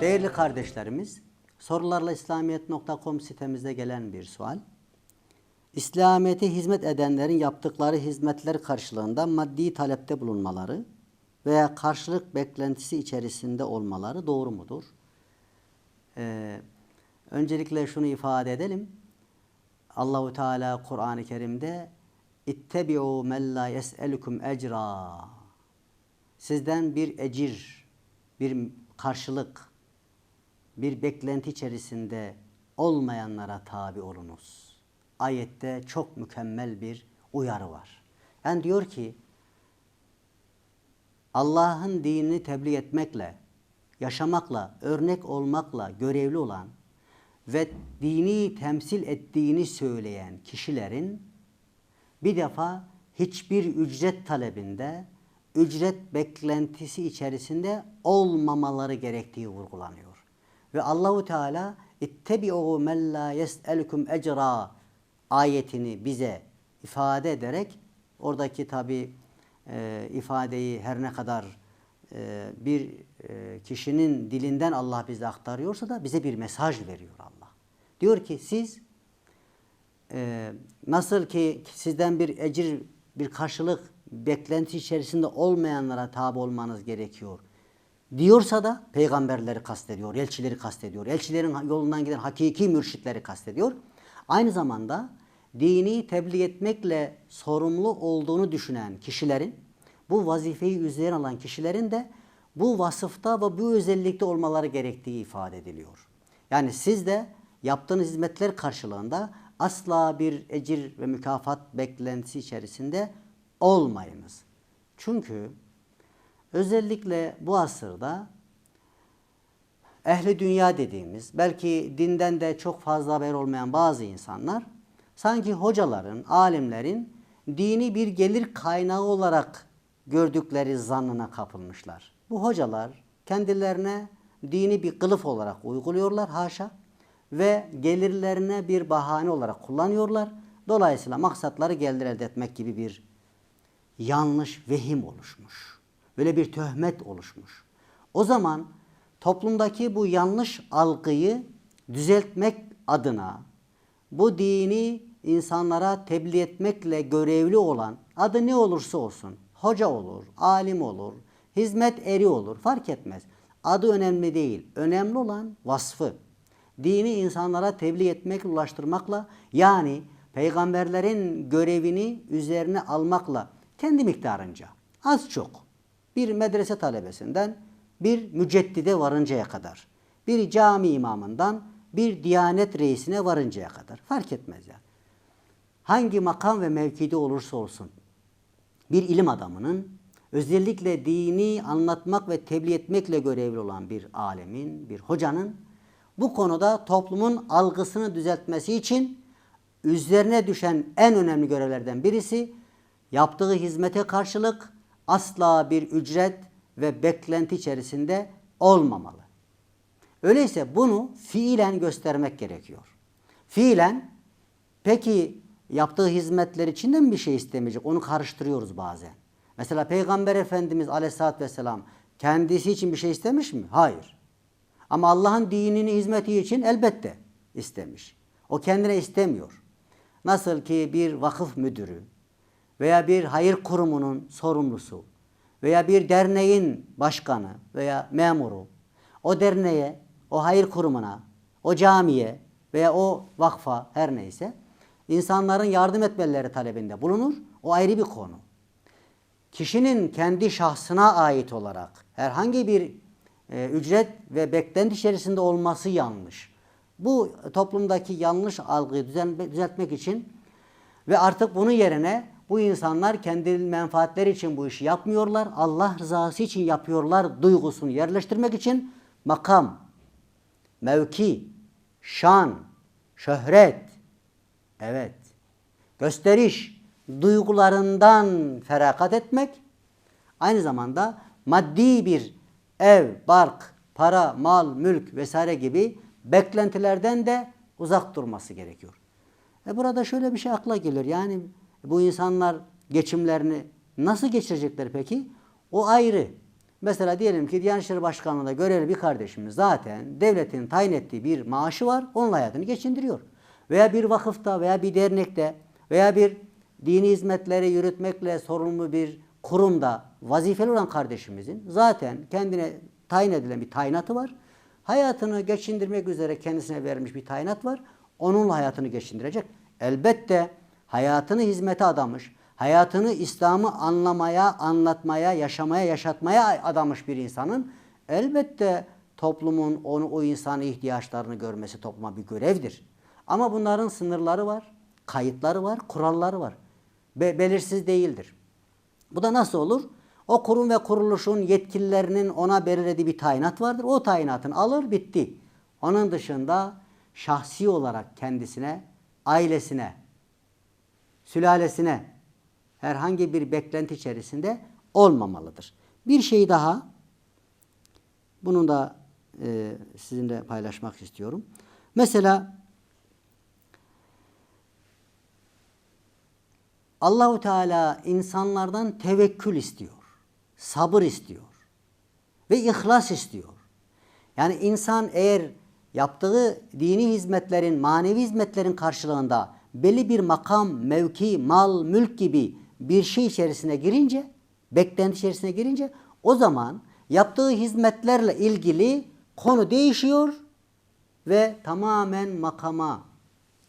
Değerli kardeşlerimiz, sorularla İslamiyet.com sitemizde gelen bir sual. İslamiyet'e hizmet edenlerin yaptıkları hizmetler karşılığında maddi talepte bulunmaları veya karşılık beklentisi içerisinde olmaları doğru mudur? Ee, öncelikle şunu ifade edelim. Allahu Teala Kur'an-ı Kerim'de İttebi'u men la yes'elukum ecra. Sizden bir ecir, bir karşılık, bir beklenti içerisinde olmayanlara tabi olunuz. Ayette çok mükemmel bir uyarı var. Yani diyor ki Allah'ın dinini tebliğ etmekle, yaşamakla, örnek olmakla görevli olan ve dini temsil ettiğini söyleyen kişilerin bir defa hiçbir ücret talebinde, ücret beklentisi içerisinde olmamaları gerektiği vurgulanıyor. Ve Allahu Teala ittebi'u men la yes'elukum ecra ayetini bize ifade ederek oradaki tabi e, ifadeyi her ne kadar e, bir e, kişinin dilinden Allah bize aktarıyorsa da bize bir mesaj veriyor Allah. Diyor ki siz e, nasıl ki sizden bir ecir, bir karşılık beklenti içerisinde olmayanlara tabi olmanız gerekiyor. Diyorsa da peygamberleri kastediyor, elçileri kastediyor. Elçilerin yolundan giden hakiki mürşitleri kastediyor. Aynı zamanda dini tebliğ etmekle sorumlu olduğunu düşünen kişilerin, bu vazifeyi üzerine alan kişilerin de bu vasıfta ve bu özellikte olmaları gerektiği ifade ediliyor. Yani siz de yaptığınız hizmetler karşılığında asla bir ecir ve mükafat beklentisi içerisinde olmayınız. Çünkü özellikle bu asırda ehli dünya dediğimiz belki dinden de çok fazla haber olmayan bazı insanlar sanki hocaların, alimlerin dini bir gelir kaynağı olarak gördükleri zannına kapılmışlar. Bu hocalar kendilerine dini bir kılıf olarak uyguluyorlar haşa ve gelirlerine bir bahane olarak kullanıyorlar. Dolayısıyla maksatları gelir elde etmek gibi bir yanlış vehim oluşmuş. Böyle bir töhmet oluşmuş. O zaman toplumdaki bu yanlış algıyı düzeltmek adına bu dini insanlara tebliğ etmekle görevli olan adı ne olursa olsun hoca olur, alim olur, hizmet eri olur fark etmez. Adı önemli değil. Önemli olan vasfı. Dini insanlara tebliğ etmek, ulaştırmakla yani peygamberlerin görevini üzerine almakla kendi miktarınca az çok bir medrese talebesinden bir müceddide varıncaya kadar, bir cami imamından bir diyanet reisine varıncaya kadar fark etmez yani. Hangi makam ve mevkide olursa olsun bir ilim adamının özellikle dini anlatmak ve tebliğ etmekle görevli olan bir alemin, bir hocanın bu konuda toplumun algısını düzeltmesi için üzerine düşen en önemli görevlerden birisi yaptığı hizmete karşılık asla bir ücret ve beklenti içerisinde olmamalı. Öyleyse bunu fiilen göstermek gerekiyor. Fiilen peki yaptığı hizmetler için de mi bir şey istemeyecek? Onu karıştırıyoruz bazen. Mesela Peygamber Efendimiz Aleyhisselatü Vesselam kendisi için bir şey istemiş mi? Hayır. Ama Allah'ın dinini hizmeti için elbette istemiş. O kendine istemiyor. Nasıl ki bir vakıf müdürü veya bir hayır kurumunun sorumlusu veya bir derneğin başkanı veya memuru o derneğe, o hayır kurumuna, o camiye veya o vakfa her neyse insanların yardım etmeleri talebinde bulunur. O ayrı bir konu. Kişinin kendi şahsına ait olarak herhangi bir e, ücret ve beklenti içerisinde olması yanlış. Bu toplumdaki yanlış algıyı düzeltmek için ve artık bunun yerine bu insanlar kendi menfaatleri için bu işi yapmıyorlar. Allah rızası için yapıyorlar duygusunu yerleştirmek için makam, mevki, şan, şöhret, evet, gösteriş duygularından feragat etmek, aynı zamanda maddi bir ev, bark, para, mal, mülk vesaire gibi beklentilerden de uzak durması gerekiyor. E burada şöyle bir şey akla gelir. Yani bu insanlar geçimlerini nasıl geçirecekler peki? O ayrı. Mesela diyelim ki Diyanet İşleri Başkanlığı'nda görevli bir kardeşimiz zaten devletin tayin ettiği bir maaşı var. Onunla hayatını geçindiriyor. Veya bir vakıfta veya bir dernekte veya bir dini hizmetleri yürütmekle sorumlu bir kurumda vazifeli olan kardeşimizin zaten kendine tayin edilen bir tayinatı var. Hayatını geçindirmek üzere kendisine verilmiş bir tayinat var. Onunla hayatını geçindirecek. Elbette hayatını hizmete adamış, hayatını İslam'ı anlamaya, anlatmaya, yaşamaya, yaşatmaya adamış bir insanın elbette toplumun onu o insanın ihtiyaçlarını görmesi topluma bir görevdir. Ama bunların sınırları var, kayıtları var, kuralları var. Be- belirsiz değildir. Bu da nasıl olur? O kurum ve kuruluşun yetkililerinin ona belirlediği bir tayinat vardır. O tayinatını alır bitti. Onun dışında şahsi olarak kendisine, ailesine, sülalesine herhangi bir beklenti içerisinde olmamalıdır. Bir şey daha, bunu da e, sizinle paylaşmak istiyorum. Mesela Allahu Teala insanlardan tevekkül istiyor, sabır istiyor ve ihlas istiyor. Yani insan eğer yaptığı dini hizmetlerin, manevi hizmetlerin karşılığında belli bir makam, mevki, mal, mülk gibi bir şey içerisine girince, beklenti içerisine girince o zaman yaptığı hizmetlerle ilgili konu değişiyor ve tamamen makama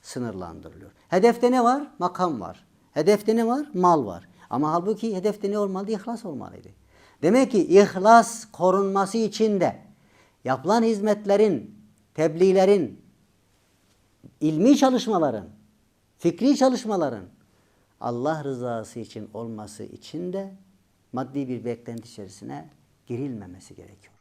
sınırlandırılıyor. Hedefte ne var? Makam var. Hedefte ne var? Mal var. Ama halbuki hedefte ne olmalıydı? İhlas olmalıydı. Demek ki ihlas korunması için de yapılan hizmetlerin, tebliğlerin, ilmi çalışmaların, fikri çalışmaların Allah rızası için olması için de maddi bir beklenti içerisine girilmemesi gerekiyor.